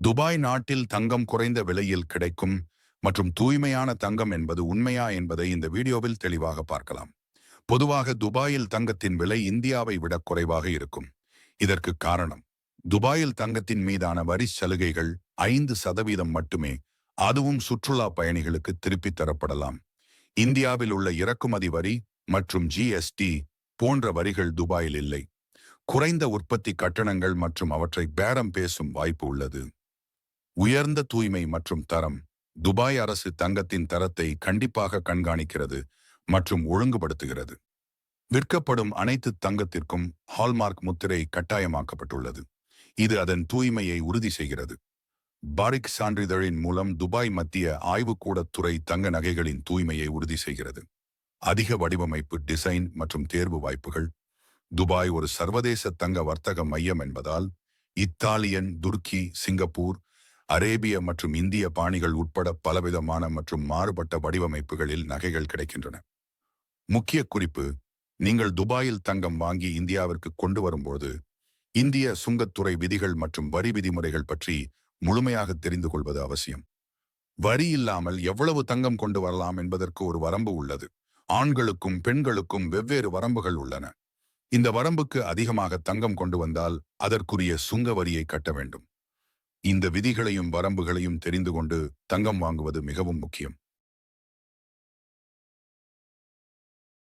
Dubai நாட்டில் தங்கம் குறைந்த விலையில் கிடைக்கும் மற்றும் தூய்மையான தங்கம் என்பது உண்மையா என்பதை இந்த வீடியோவில் தெளிவாக பார்க்கலாம். பொதுவாக துபாயில் தங்கத்தின் விலை இந்தியாவை விட குறைவாக இருக்கும். இதற்கு காரணம் துபாயில் தங்கத்தின் மீதான வரி சலுகைகள் ஐந்து சதவீதம் மட்டுமே அதுவும் சுற்றுலா பயணிகளுக்கு திருப்பித் தரப்படலாம். இந்தியாவில் உள்ள இறக்குமதி வரி மற்றும் ஜிஎஸ்டி போன்ற வரிகள் துபாயில் இல்லை. குறைந்த உற்பத்தி கட்டணங்கள் மற்றும் அவற்றை பேரம் பேசும் வாய்ப்பு உள்ளது. உயர்ந்த தூய்மை மற்றும் தரம் துபாய் அரசு தங்கத்தின் தரத்தை கண்டிப்பாக கண்காணிக்கிறது மற்றும் ஒழுங்குபடுத்துகிறது. விற்கப்படும் அனைத்து தங்கத்திற்கும் ஹால்மார்க் முத்திரை கட்டாயமாக்கப்பட்டுள்ளது. இது அதன் தூய்மையை உறுதி செய்கிறது. பாரிக் சான்றிதழின் மூலம் துபாய் மத்திய ஆய்வுக்கூடத் துறை தங்க நகைகளின் தூய்மையை உறுதி செய்கிறது. அதிக வடிவமைப்பு டிசைன் மற்றும் தேர்வு வாய்ப்புகள். துபாய் ஒரு சர்வதேச தங்க வர்த்தக மையம் என்பதால் இத்தாலியன் துருக்கி சிங்கப்பூர் அரேபிய மற்றும் இந்திய பாணிகள் உட்பட பலவிதமான மற்றும் மாறுபட்ட வடிவமைப்புகளில் நகைகள் கிடைக்கின்றன. முக்கிய குறிப்பு நீங்கள் துபாயில் தங்கம் வாங்கி இந்தியாவிற்கு கொண்டு வரும்போது இந்திய சுங்கத்துறை விதிகள் மற்றும் வரி விதிமுறைகள் பற்றி முழுமையாக தெரிந்து கொள்வது அவசியம். வரி இல்லாமல் எவ்வளவு தங்கம் கொண்டு வரலாம் என்பதற்கு ஒரு வரம்பு உள்ளது. ஆண்களுக்கும் பெண்களுக்கும் வெவ்வேறு வரம்புகள் உள்ளன. இந்த வரம்புக்கு அதிகமாக தங்கம் கொண்டு வந்தால் அதற்குரிய சுங்க வரியை கட்ட வேண்டும். இந்த விதிகளையும் வரம்புகளையும் தெரிந்து கொண்டு தங்கம் வாங்குவது மிகவும் முக்கியம்.